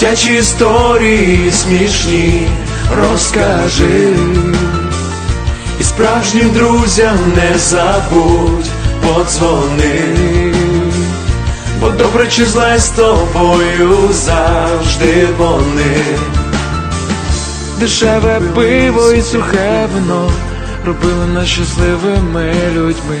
дитячі історії смішні розкажи, і справжнім друзям не забудь подзвони, бо добре чи зле з тобою завжди вони. Дешеве пиво і сухе вино робили нас щасливими людьми.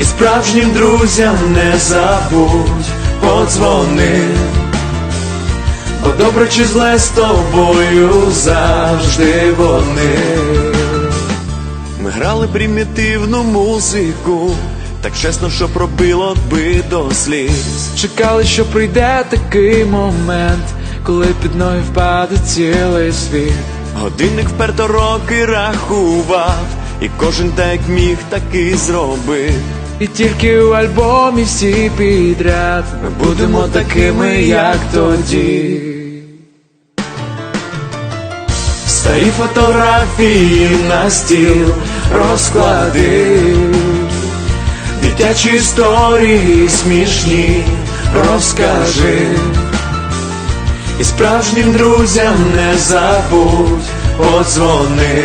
І справжнім друзям не забудь подзвони, бо добре чи зле з тобою завжди вони. Ми грали примітивну музику, так чесно, що пробило би до сліз. Чекали, що прийде такий момент, коли під ноги впаде цілий світ. Годинник вперто роки рахував, і кожен так як міг, так і зробив. І тільки у альбомі всі підряд ми будемо такими, як тоді. Старі фотографії на стіл розклади, дитячі історії смішні розкажи, і справжнім друзям не забудь подзвони,